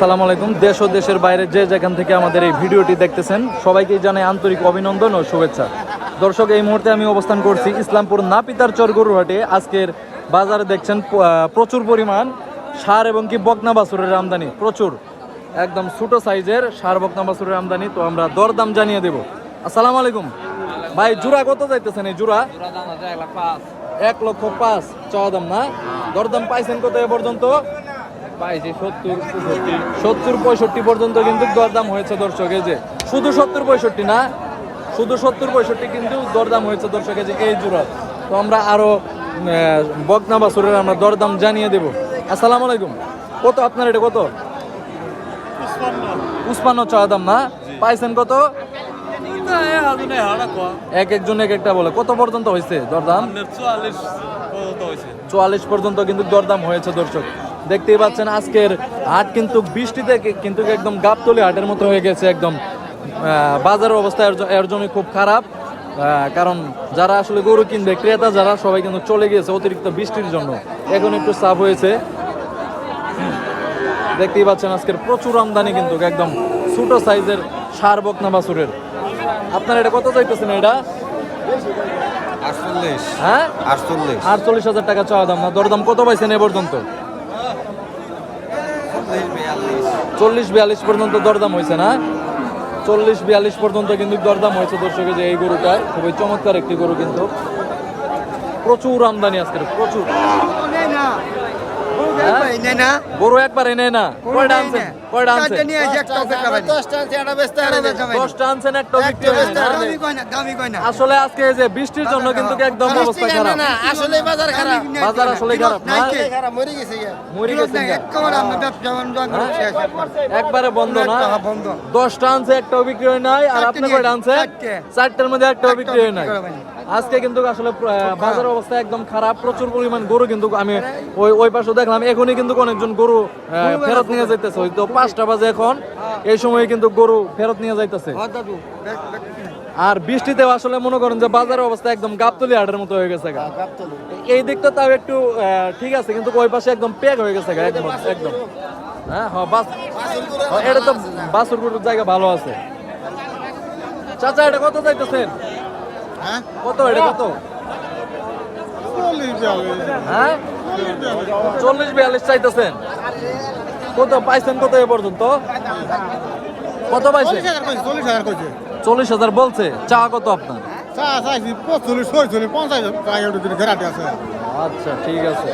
আসসালামু আলাইকুম। দেশ ও দেশের বাইরে যে যেখান থেকে আমাদের এই ভিডিওটি দেখতেছেন সবাইকে জানাই আন্তরিক অভিনন্দন ও শুভেচ্ছা। দর্শক, এই মুহূর্তে আমি অবস্থান করছি ইসলামপুর নাপিতার চর গরুহাটে আজকের বাজারে দেখছেন প্রচুর পরিমাণ সার এবং কি বকনা বাছুরের আমদানি। প্রচুর। একদম ছোট সাইজের সার বকনা বাছুরের আমদানি। তো আমরা দরদাম জানিয়ে দেব। আসসালামু আলাইকুম। ভাই, জুরা কত যাইতেছেন এই জুরা? এক লক্ষ পাঁচ। চাওয়া দাম না? দরদাম পাইছেন কত এ পর্যন্ত? পাইছি সত্তর পঁয়ষট্টি। সত্তর পঁয়ষট্টি পর্যন্ত কিন্তু দরদাম হয়েছে দর্শক যে শুধু সত্তর পঁয়ষট্টি না শুধু সত্তর পঁয়ষট্টি কিন্তু দরদাম হয়েছে দর্শক যে এই জোড়া তো আমরা বকনা বাসুরের আমরা দরদাম জানিয়ে দেব। আসসালামু আলাইকুম। কত আপনার এটা কত? পুষ্পান্ন চাওয়া দাম না? পাইছেন কত? এক একজন এক একটা বলে। কত পর্যন্ত হয়েছে দরদাম? চুয়াল্লিশ পর্যন্ত কিন্তু দরদাম হয়েছে দর্শক। দেখতেই পাচ্ছেন আজকের হাট কিন্তু বৃষ্টিতে কিন্তু একদম গাবতলি হাটের মতো হয়ে গেছে একদম বাজারের অবস্থা এর জ- এর জন্যই খুব খারাপ কারণ যারা আসলে গরু কিনবে ক্রেতা যারা সবাই কিন্তু চলে গিয়েছে অতিরিক্ত বৃষ্টির জন্য। এখন একটু সাফ হয়েছে। দেখতেই পাচ্ছেন আজকের প্রচুর আমদানি কিন্তু একদম ছোট সাইজের সার বকনা বাছুরের। আপনার এটা কত চাইতেছেন এটা? আটচল্লিশ। হ্যাঁ? আটচল্লিশ। আটচল্লিশ হাজার টাকা চাওয়া দাম না? দরদাম কত পাইছেন এ পর্যন্ত? চল্লিশ বিয়াল্লিশ পর্যন্ত দরদাম হয়েছে না? চল্লিশ বিয়াল্লিশ পর্যন্ত কিন্তু দরদাম হয়েছে দর্শকের যে এই গরুটা খুবই চমৎকার একটি গরু কিন্তু। প্রচুর আমদানি আজকের, প্রচুর? গরু একবার এনে না। কয়টা আনছেন? কয়টা আনছেন? দশটা আনছেন একটা? আসলে আজকে যে বৃষ্টির জন্য কিন্তু একদম অবস্থা খারাপ। আসলে বাজার খারাপ। বাজার আসলে খারাপ না। মরে গেছে মরে গেছে একবারে বন্ধ না। বন্ধ। দশটা আনছে একটাও বিক্রি হয় নাই। আর আপনি কয়টা আনছে চারটার মধ্যে একটাও বিক্রি হয় নাই। আজকে কিন্তু আসলে আহ, বাজার অবস্থা একদম খারাপ। প্রচুর পরিমাণ গরু কিন্তু আমি ওই ওই পাশে দেখলাম এখনই কিন্তু অনেকজন গরু ফেরত নিয়ে যাইতেছে। তো পাঁচটা বাজে এখন। এই সময় কিন্তু গরু ফেরত নিয়ে যাইতেছে। আর বৃষ্টিতে আসলে মনে করেন যে বাজারের অবস্থা একদম গাবতলি হাটের মতো হয়ে গেছে গা। এই দিকটা তাও একটু আহ, ঠিক আছে কিন্তু ওই পাশে একদম প্যাক হয়ে গেছে গা, একদম একদম। হ্যাঁ হ্যাঁ বাস হ্যাঁ, এটা তো বাসুর গরুর জায়গা ভালো আছে। চাচা এটা কত চাইতেছেন? হ্যাঁ? কত এটা কত? হ্যাঁ? চল্লিশ বিয়াল্লিশ চাইতেছেন। কত পাইছেন কত এ পর্যন্ত? কত পাইছেন? চল্লিশ হাজার বলছে। চা কত আপনার? আচ্ছা ঠিক আছে।